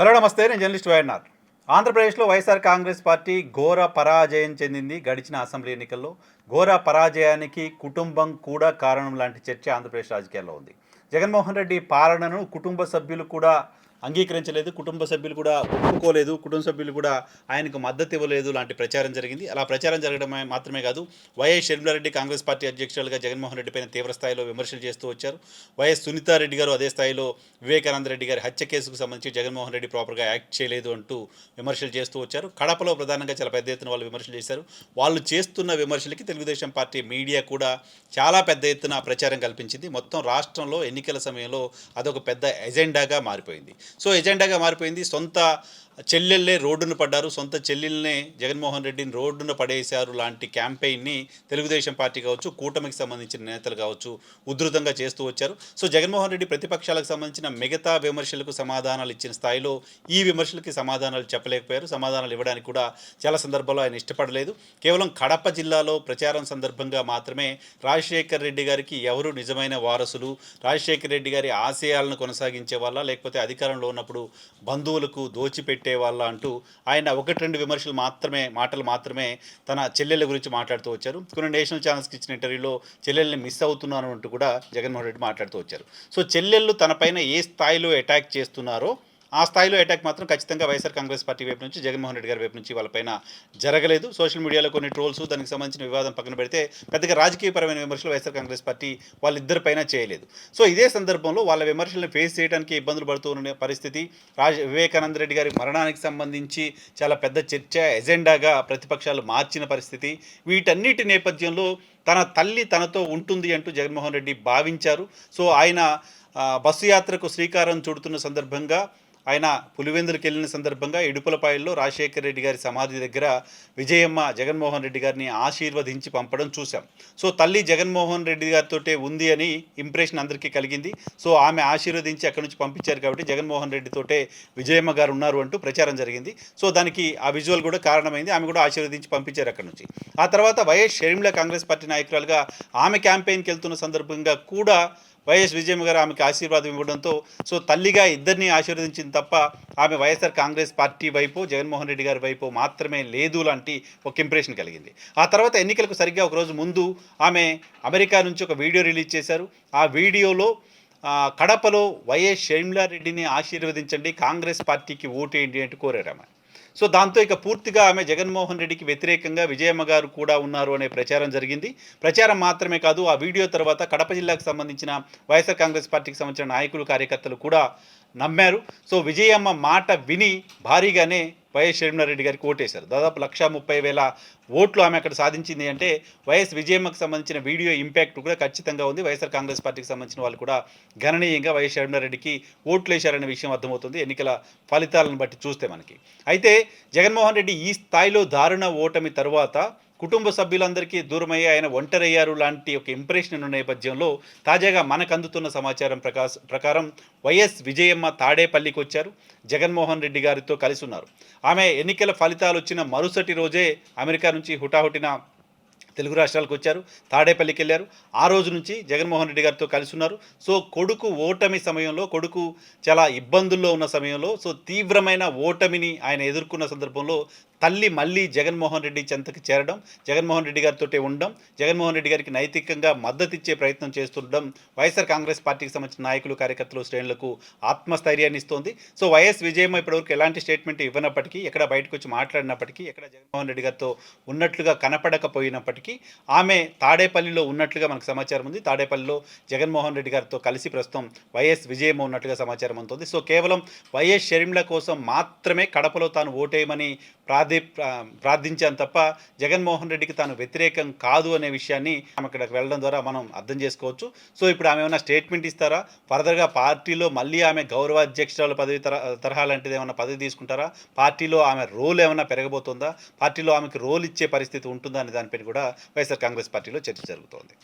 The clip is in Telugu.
హలో నమస్తే నేను జర్నలిస్ట్ వైఎన్ఆర్. ఆంధ్రప్రదేశ్లో వైఎస్ఆర్ కాంగ్రెస్ పార్టీ ఘోర పరాజయం చెందింది గడిచిన అసెంబ్లీ ఎన్నికల్లో. ఘోర పరాజయానికి కుటుంబం కూడా కారణం లాంటి చర్చ ఆంధ్రప్రదేశ్ రాజకీయాల్లో ఉంది. జగన్మోహన్ రెడ్డి పాలనను కుటుంబ సభ్యులు కూడా అంగీకరించలేదు కుటుంబ సభ్యులు కూడా ఒప్పుకోలేదు కుటుంబ సభ్యులు కూడా ఆయనకు మద్దతు ఇవ్వలేదు లాంటి ప్రచారం జరిగింది. అలా ప్రచారం జరగడం మాత్రమే కాదు వైఎస్ షర్మిలారెడ్డి కాంగ్రెస్ పార్టీ అధ్యక్షులుగా జగన్మోహన్ రెడ్డి పైన తీవ్ర స్థాయిలో విమర్శలు చేస్తూ వచ్చారు. వైఎస్ సునీతారెడ్డి గారు అదే స్థాయిలో వివేకానంద రెడ్డి గారి హత్య కేసుకు సంబంధించి జగన్మోహన్ రెడ్డి ప్రాపర్గా యాక్ట్ చేయలేదు అంటూ విమర్శలు చేస్తూ వచ్చారు. కడపలో ప్రధానంగా చాలా పెద్ద ఎత్తున వాళ్ళు విమర్శలు చేశారు. వాళ్ళు చేస్తున్న విమర్శలకి తెలుగుదేశం పార్టీ మీడియా కూడా చాలా పెద్ద ఎత్తున ప్రచారం కల్పించింది. మొత్తం రాష్ట్రంలో ఎన్నికల సమయంలో అదొక పెద్ద ఎజెండాగా మారిపోయింది. సో ఎజెండాగా మారిపోయింది. సొంత చెల్లెళ్ళే రోడ్డున పడ్డారు. సొంత చెల్లెల్నే జగన్మోహన్ రెడ్డిని రోడ్డున పడేశారు లాంటి క్యాంపెయిన్ని తెలుగుదేశం పార్టీ కావచ్చు కూటమికి సంబంధించిన నేతలు కావచ్చు ఉధృతంగా చేస్తూ వచ్చారు. సో జగన్మోహన్ రెడ్డి ప్రతిపక్షాలకు సంబంధించిన మిగతా విమర్శలకు సమాధానాలు ఇచ్చిన స్థాయిలో ఈ విమర్శలకి సమాధానాలు చెప్పలేకపోయారు. సమాధానాలు ఇవ్వడానికి కూడా చాలా సందర్భాల్లో ఆయన ఇష్టపడలేదు. కేవలం కడప జిల్లాలో ప్రచారం సందర్భంగా మాత్రమే రాజశేఖర్ రెడ్డి గారికి ఎవరు నిజమైన వారసులు రాజశేఖర్ రెడ్డి గారి ఆశయాలను కొనసాగించే వాళ్ళ లేకపోతే అధికారంలో ఉన్నప్పుడు బంధువులకు దోచిపెట్టే వాళ్ళ అంటూ ఆయన ఒకటి రెండు విమర్శలు మాత్రమే మాటలు మాత్రమే తన చెల్లెళ్ళ గురించి మాట్లాడుతూ వచ్చారు. కొన్ని నేషనల్ ఛానల్స్కి ఇచ్చిన ఇంటర్వ్యూలో చెల్లెల్ని మిస్ అవుతున్నాను అంటూ కూడా జగన్మోహన్ రెడ్డి మాట్లాడుతూ వచ్చారు. సో చెల్లెళ్ళు తనపైన ఏ స్థాయిలో అటాక్ చేస్తున్నారో ఆ స్థాయిలో అటాక్ మాత్రం ఖచ్చితంగా వైఎస్ఆర్ కాంగ్రెస్ పార్టీ వైపు నుంచి జగన్మోహన్ రెడ్డి గారి వైపు నుంచి వాళ్ళపైన జరగలేదు. సోషల్ మీడియాలో కొన్ని ట్రోల్స్ దానికి సంబంధించిన వివాదం పక్కన పెడితే పెద్దగా రాజకీయపరమైన విమర్శలు వైఎస్ఆర్ కాంగ్రెస్ పార్టీ వాళ్ళిద్దరిపైన చేయలేదు. సో ఇదే సందర్భంలో వాళ్ళ విమర్శలను ఫేస్ చేయడానికి ఇబ్బందులు పడుతున్న పరిస్థితి రాజ వివేకానంద రెడ్డి గారి మరణానికి సంబంధించి చాలా పెద్ద చర్చ ఎజెండాగా ప్రతిపక్షాలు మార్చిన పరిస్థితి. వీటన్నిటి నేపథ్యంలో తన తల్లి తనతో ఉంటుంది అంటూ జగన్మోహన్ రెడ్డి భావించారు. సో ఆయన బస్సు యాత్రకు శ్రీకారం చుడుతున్న సందర్భంగా ఆయన పులివెందులకు వెళ్ళిన సందర్భంగా ఇడుపులపాయల్లో రాజశేఖర రెడ్డి గారి సమాధి దగ్గర విజయమ్మ జగన్మోహన్ రెడ్డి గారిని ఆశీర్వదించి పంపడం చూసాం సో తల్లి జగన్మోహన్ రెడ్డి గారితో ఉంది అని ఇంప్రెషన్ అందరికీ కలిగింది. సో ఆమె ఆశీర్వదించి అక్కడి నుంచి పంపించారు కాబట్టి జగన్మోహన్ రెడ్డితోటే విజయమ్మ గారు ఉన్నారు అంటూ ప్రచారం జరిగింది. సో దానికి ఆ విజువల్ కూడా కారణమైంది. ఆమె కూడా ఆశీర్వదించి పంపించారు అక్కడి నుంచి. ఆ తర్వాత వైఎస్ షర్మిల కాంగ్రెస్ పార్టీ నాయకురాలుగా ఆమె క్యాంపెయిన్కి వెళ్తున్న సందర్భంగా కూడా వైఎస్ విజయమ్మ గారు ఆమెకు ఆశీర్వాదం ఇవ్వడంతో సో తల్లిగా ఇద్దరిని ఆశీర్వదించింది తప్ప ఆమె వైఎస్ఆర్ కాంగ్రెస్ పార్టీ వైపు జగన్మోహన్ రెడ్డి గారి వైపు మాత్రమే లేదు లాంటి ఒక ఇంప్రెషన్ కలిగింది. ఆ తర్వాత ఎన్నికలకు సరిగ్గా ఒకరోజు ముందు ఆమె అమెరికా నుంచి ఒక వీడియో రిలీజ్ చేశారు. ఆ వీడియోలో కడపలో వైఎస్ షర్మిలారెడ్డిని ఆశీర్వదించండి కాంగ్రెస్ పార్టీకి ఓటేయండి అంటూ కోరారు ఆమె. సో దాంతో ఇక పూర్తిగా ఆమె జగన్మోహన్ రెడ్డికి వ్యతిరేకంగా విజయమ్మ గారు కూడా ఉన్నారు అనే ప్రచారం జరిగింది. ప్రచారం మాత్రమే కాదు ఆ వీడియో తర్వాత కడప జిల్లాకు సంబంధించిన వైఎస్ఆర్ కాంగ్రెస్ పార్టీకి సంబంధించిన నాయకులు కార్యకర్తలు కూడా నమ్మారు. సో విజయమ్మ మాట విని భారీగానే వైఎస్ షర్మిలారెడ్డి గారికి ఓటేశారు. దాదాపు లక్ష ముప్పై వేల ఓట్లు ఆమె అక్కడ సాధించింది అంటే వైఎస్ విజయమ్మకు సంబంధించిన వీడియో ఇంపాక్ట్ కూడా ఖచ్చితంగా ఉంది. వైఎస్ఆర్ కాంగ్రెస్ పార్టీకి సంబంధించిన వాళ్ళు కూడా గణనీయంగా వైఎస్ షర్మిలారెడ్డికి ఓట్లు వేశారనే విషయం అర్థమవుతుంది. ఎన్నికల ఫలితాలను బట్టి చూస్తే మనకి. అయితే జగన్మోహన్ రెడ్డి ఈ స్థాయిలో దారుణ ఓటమి తరువాత కుటుంబ సభ్యులందరికీ దూరమయ్యి ఆయన ఒంటరయ్యారు లాంటి ఒక ఇంప్రెషన్ ఉన్న నేపథ్యంలో తాజాగా మనకు అందుతున్న సమాచారం ప్రకాశ ప్రకారం వైఎస్ విజయమ్మ తాడేపల్లికి వచ్చారు. జగన్మోహన్ రెడ్డి గారితో కలిసి ఉన్నారు. ఆమె ఎన్నికల ఫలితాలు వచ్చిన మరుసటి రోజే అమెరికా నుంచి హుటాహుటిన తెలుగు రాష్ట్రాలకు వచ్చారు. తాడేపల్లికి వెళ్ళారు. ఆ రోజు నుంచి జగన్మోహన్ రెడ్డి గారితో కలిసి ఉన్నారు. సో కొడుకు ఓటమి సమయంలో కొడుకు చాలా ఇబ్బందుల్లో ఉన్న సమయంలో సో తీవ్రమైన ఓటమిని ఆయన ఎదుర్కొన్న సందర్భంలో తల్లి మళ్ళీ జగన్మోహన్ రెడ్డి చెంతకు చేరడం జగన్మోహన్ రెడ్డి గారితో ఉండడం జగన్మోహన్ రెడ్డి గారికి నైతికంగా మద్దతు ఇచ్చే ప్రయత్నం చేస్తుండడం వైఎస్ఆర్ కాంగ్రెస్ పార్టీకి సంబంధించిన నాయకులు కార్యకర్తలు శ్రేణులకు ఆత్మస్థైర్యాన్ని ఇస్తోంది. సో వైఎస్ విజయమ్మ ఇప్పటివరకు ఎలాంటి స్టేట్మెంట్ ఇవ్వనప్పటికీ ఎక్కడ బయటకు వచ్చి మాట్లాడినప్పటికీ ఎక్కడ జగన్మోహన్ రెడ్డి గారితో ఉన్నట్లుగా కనపడకపోయినప్పటికీ ఆమె తాడేపల్లిలో ఉన్నట్లుగా మనకు సమాచారం ఉంది. తాడేపల్లిలో జగన్మోహన్ రెడ్డి గారితో కలిసి ప్రస్తుతం వైఎస్ విజయమ్మ ఉన్నట్లుగా సమాచారం అందుతుంది. సో కేవలం వైఎస్ షర్మిల కోసం మాత్రమే కడపలో తాను ఓటేయమని ప్రార్థి ప్రార్థి ప్రార్థించాను తప్ప జగన్మోహన్ రెడ్డికి తాను వ్యతిరేకం కాదు అనే విషయాన్ని ఆమె అక్కడికి వెళ్ళడం ద్వారా మనం అర్థం చేసుకోవచ్చు. సో ఇప్పుడు ఆమె ఏమైనా స్టేట్మెంట్ ఇస్తారా? ఫర్దర్గా పార్టీలో మళ్ళీ ఆమె గౌరవాధ్యక్షురాలు పదవి తర తరహా లాంటిది ఏమైనా పదవి తీసుకుంటారా? పార్టీలో ఆమె రోల్ ఏమైనా పెరగబోతుందా? పార్టీలో ఆమెకు రోల్ ఇచ్చే పరిస్థితి ఉంటుందా? అనే దానిపైన కూడా వైఎస్ఆర్ కాంగ్రెస్ పార్టీలో చర్చ జరుగుతోంది.